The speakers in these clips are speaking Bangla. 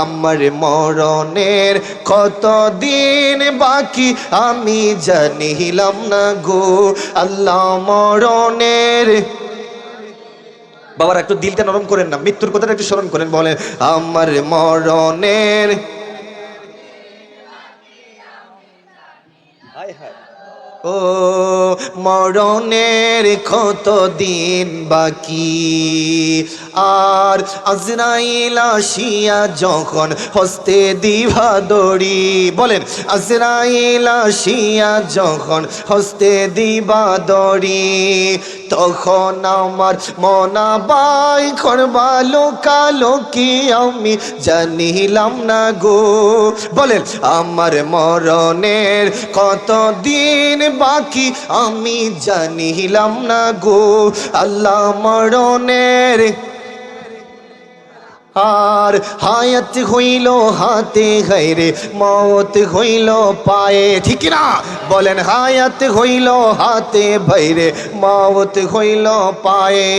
আমার মরণের কত দিন বাকি আমি জানিলাম না গো। আল্লাহ মরণের বাবার, একটু দিলটা নরম করেন না, মৃত্যুর কথাটা একটু স্মরণ করেন, বলেন, আমার মরণের ও, মরণের কত দিন বাকি? আর আজরাইল আসিয়া যখন হস্তে দিভা দড়ি, বলেন, আজরাইল আসিয়া যখন হস্তে দিবা দড়ি, তখন আমার মনা বাই করবা লোকালো কি আমি জানিলাম না গো। বলেন, আমার মরণের কত দিন বাকি আমি জানিলাম না গো। আল্লাহ মরণের আর হায়াত হইল হাতে গাইরে মত হইল পায়ে। ঠিক না বলেন, হায়াত হইল হাতে বাইরে মত হইল পায়ে।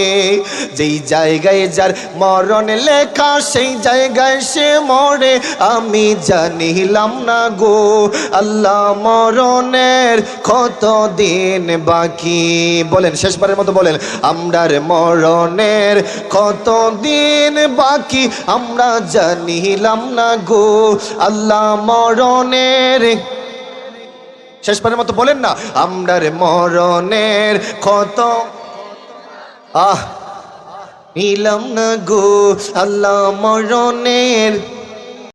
যেই জায়গায় যার মরণ লেখা, সেই জায়গায় সে মরে। আমি জানিলাম না গো, আল্লাহ মরণের কত দিন বাকি। বলেন, শেষবারের মতো বলেন, আমরার মরণের কত দিন বাকি? আমরা জানিলাম না গো, আল্লাহ মরণের শেষবারের মতো বলেন না আমরার মরণের কত আহ নিলাম না গো আল্লাহ মরণের